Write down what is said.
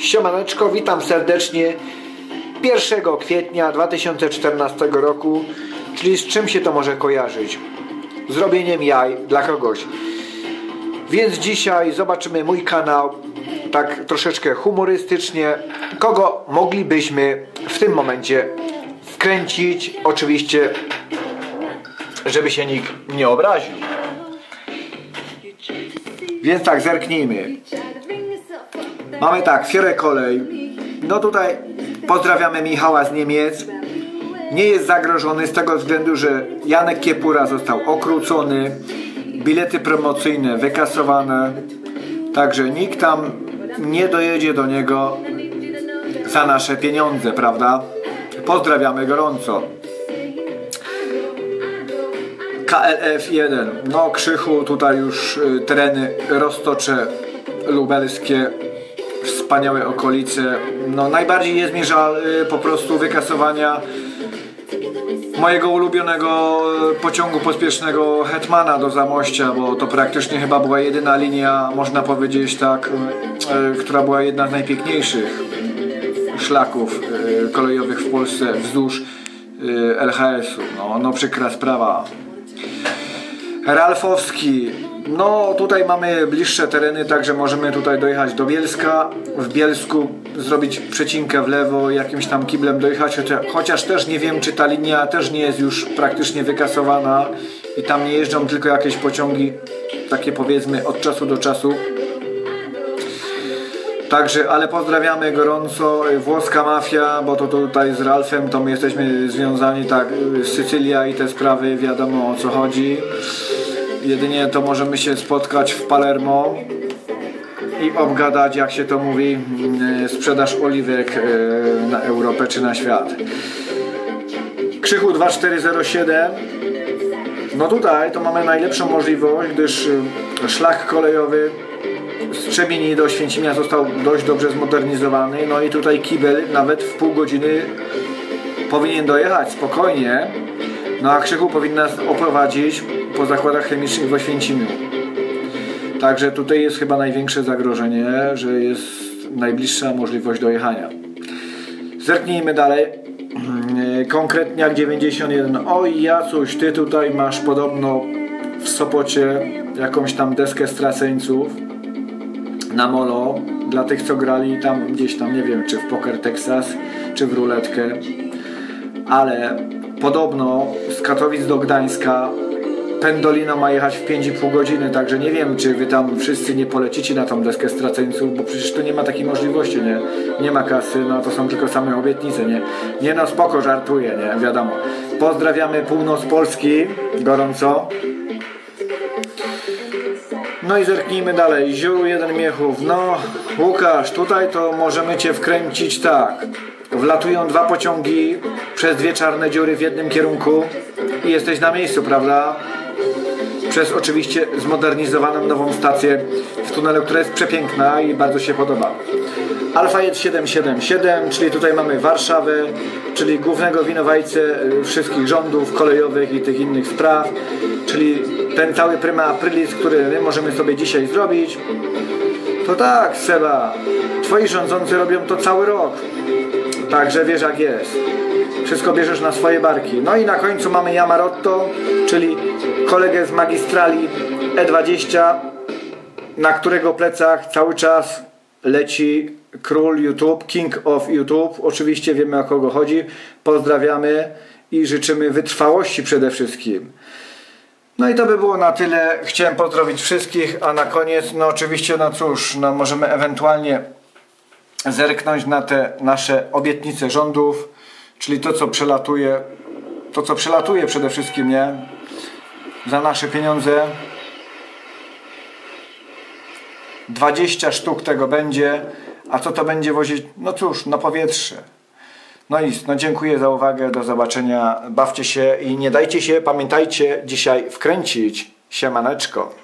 Siemaneczko, witam serdecznie 1 kwietnia 2014 roku, czyli z czym się to może kojarzyć? Zrobieniem jaj dla kogoś. Więc dzisiaj zobaczymy mój kanał tak troszeczkę humorystycznie, kogo moglibyśmy w tym momencie wkręcić. Oczywiście, żeby się nikt nie obraził. Więc tak, zerknijmy. Mamy tak, Fiore Kolej. No tutaj pozdrawiamy Michała z Niemiec. Nie jest zagrożony z tego względu, że Janek Kiepura został okrócony. Bilety promocyjne wykasowane. Także nikt tam nie dojedzie do niego za nasze pieniądze, prawda? Pozdrawiamy gorąco. KLF 1. No Krzychu, tutaj już y, tereny Roztocze Lubelskie, wspaniałe okolice. No najbardziej jest mi żal y, po prostu wykasowania mojego ulubionego y, pociągu pospiesznego Hetmana do Zamościa, bo to praktycznie chyba była jedyna linia, można powiedzieć tak, która była jedna z najpiękniejszych szlaków kolejowych w Polsce wzdłuż LHS-u. No, no przykra sprawa. Ralfowski. No tutaj mamy bliższe tereny, także możemy tutaj dojechać do Bielska. W Bielsku zrobić przecinkę w lewo, jakimś tam kiblem dojechać, chociaż też nie wiem, czy ta linia też nie jest już praktycznie wykasowana i tam nie jeżdżą tylko jakieś pociągi, takie powiedzmy od czasu do czasu. Także, ale pozdrawiamy gorąco włoska mafia, bo to tutaj z Ralfem to my jesteśmy związani, tak, Sycylia i te sprawy, wiadomo o co chodzi. Jedynie to możemy się spotkać w Palermo i obgadać, jak się to mówi, mm, sprzedaż oliwek e, na Europę czy na świat. Krzychu 2407 no tutaj to mamy najlepszą możliwość, gdyż e, szlak kolejowy z Trzebini do Święcimia został dość dobrze zmodernizowany. No i tutaj kibel nawet w pół godziny powinien dojechać spokojnie. No a Krzychu powinna oprowadzić po zakładach chemicznych w Oświęcimiu. Także tutaj jest chyba największe zagrożenie, że jest najbliższa możliwość dojechania. Zerknijmy dalej. Konkretniak 91. Oj Jacuś, ty tutaj masz podobno w Sopocie jakąś tam deskę straceńców na molo dla tych co grali tam gdzieś tam nie wiem czy w Poker Texas czy w ruletkę ale podobno z Katowic do Gdańska Pendolino ma jechać w 5,5 godziny, także nie wiem, czy wy tam wszyscy nie polecicie na tą deskę straceńców, bo przecież tu nie ma takiej możliwości, nie? Nie ma kasy, no to są tylko same obietnice, nie? Nie no, spoko, żartuję, nie? Wiadomo. Pozdrawiamy północ Polski gorąco. No i zerknijmy dalej. Ziół jeden Miechów. No, Łukasz, tutaj to możemy Cię wkręcić tak. Wlatują dwa pociągi przez dwie czarne dziury w jednym kierunku i jesteś na miejscu, prawda? Przez oczywiście zmodernizowaną nową stację w tunelu, która jest przepiękna i bardzo się podoba. Alfa 777, czyli tutaj mamy Warszawę, czyli głównego winowajcę wszystkich rządów kolejowych i tych innych spraw, czyli ten cały prima aprilis, który my możemy sobie dzisiaj zrobić. To tak, Seba, twoi rządzący robią to cały rok. Także wiesz jak jest. Wszystko bierzesz na swoje barki. No i na końcu mamy Yamarotto, czyli kolegę z magistrali E20, na którego plecach cały czas leci król YouTube, king of YouTube. Oczywiście wiemy o kogo chodzi. Pozdrawiamy i życzymy wytrwałości przede wszystkim. No i to by było na tyle. Chciałem pozdrowić wszystkich, a na koniec, no oczywiście, no cóż, no możemy ewentualnie zerknąć na te nasze obietnice rządów, czyli to, co przelatuje, to, co przelatuje przede wszystkim, nie? Za nasze pieniądze. 20 sztuk tego będzie, a co to będzie wozić? No cóż, na powietrze. No i no dziękuję za uwagę, do zobaczenia, bawcie się i nie dajcie się, pamiętajcie, dzisiaj wkręcić. Siemaneczko.